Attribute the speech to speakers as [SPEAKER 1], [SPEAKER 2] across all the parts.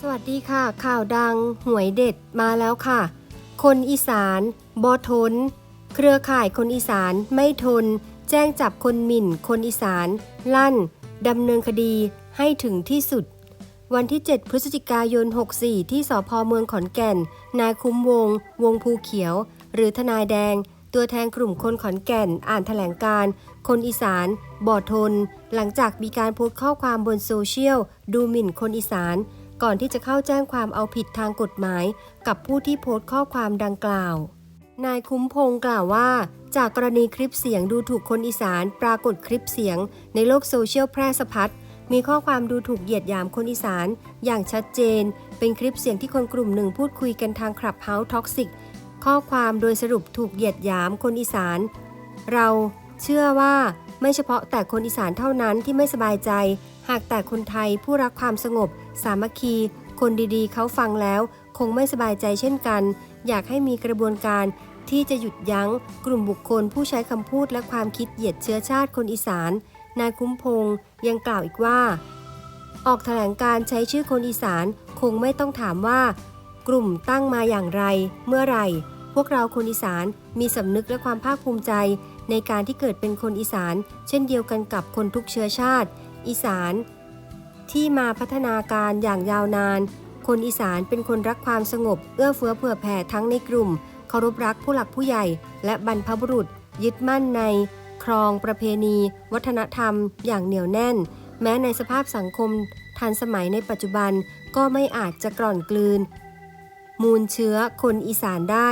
[SPEAKER 1] สวัสดีค่ะ ข่าวดัง หวยเด็ดมาแล้วค่ะ คนอีสานบอทน เครือข่ายคนอีสานไม่ทน แจ้งจับคนหมิ่น คนอีสาน ลั่นดำเนินคดีให้ถึงที่สุด วันที่ 7 พฤศจิกายน 64 ที่สพเมืองขอนแก่น นายคุ้มวง วงภูเขียว หรือทนายแดง ตัวแทนกลุ่มคนขอนแก่น อ่านแถลงการ คนอีสานบอทน หลังจากมีการโพสต์ข้อความบนโซเชียล ดูหมิ่นคนอีสาน ก่อนที่จะเข้าแจ้งความเอาผิดทางกฎหมาย กับผู้ที่โพสต์ข้อความดังกล่าว นายคุ้มพงศ์กล่าวว่า จากกรณีคลิปเสียงดูถูกคนอีสานปรากฏคลิปเสียง ในโลกโซเชียลแพร่สะพัดมีข้อความดูถูกเหยียดหยามคนอีสาน อย่างชัดเจน เป็นคลิปเสียงที่คนกลุ่มหนึ่งพูดคุยกันทางคลับเฮาส์ท็อกซิกข้อความโดยสรุปถูกเหยียดหยามคนอีสาน เราเชื่อว่าไม่เฉพาะแต่คนอีสานเท่านั้นที่ไม่สบายใจ หากแต่คนไทยผู้รักความสงบ สามัคคี คนดีๆ เขาฟังแล้ว คงไม่สบายใจเช่นกัน อยากให้มีกระบวนการที่จะหยุดยั้ง กลุ่มบุคคลผู้ใช้คำพูดและความคิดเหยียดเชื้อชาติคนอีสาน นายคุ้มพงศ์ยังกล่าวอีกว่า ออกแถลงการใช้ชื่อคนอีสาน คงไม่ต้องถามว่า กลุ่มตั้งมาอย่างไร เมื่อไหร่ พวกเราคนอีสานมีสำนึกและความภาคภูมิใจ ในการที่เกิดเป็นคนอีสาน เช่นเดียวกันกับคนทุกเชื้อชาติ อีสาน ที่มาพัฒนาการอย่างยาวนาน คนอีสานเป็นคนรักความสงบ เอื้อเฟื้อเผื่อแผ่ทั้งในกลุ่ม เคารพรักผู้หลักผู้ใหญ่ และบรรพบุรุษ ยึดมั่นใน ครองประเพณี วัฒนธรรม อย่างเหนียวแน่น แม้ในสภาพสังคม ทันสมัยในปัจจุบันก็ไม่อาจจะกร่อนกลืน มูลเชื้อคนอีสานได้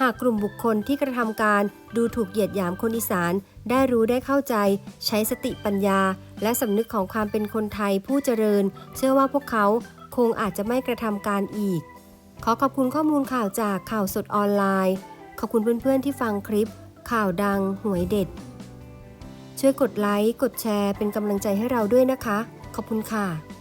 [SPEAKER 1] หากกลุ่มบุคคลที่กระทำการดูถูกเหยียดหยามคนอีสาน ได้รู้ได้เข้าใจ ใช้สติปัญญา และสำนึกของความเป็นคนไทยผู้เจริญ เชื่อว่าพวกเขาคงอาจจะไม่กระทำการอีก ขอขอบคุณข้อมูลข่าวจากข่าวสดออนไลน์ ขอบคุณเพื่อนๆที่ฟังคลิป ข่าวดังหวยเด็ด ช่วยกดไลค์กดแชร์เป็นกำลังใจให้เราด้วยนะคะ ขอบคุณค่ะ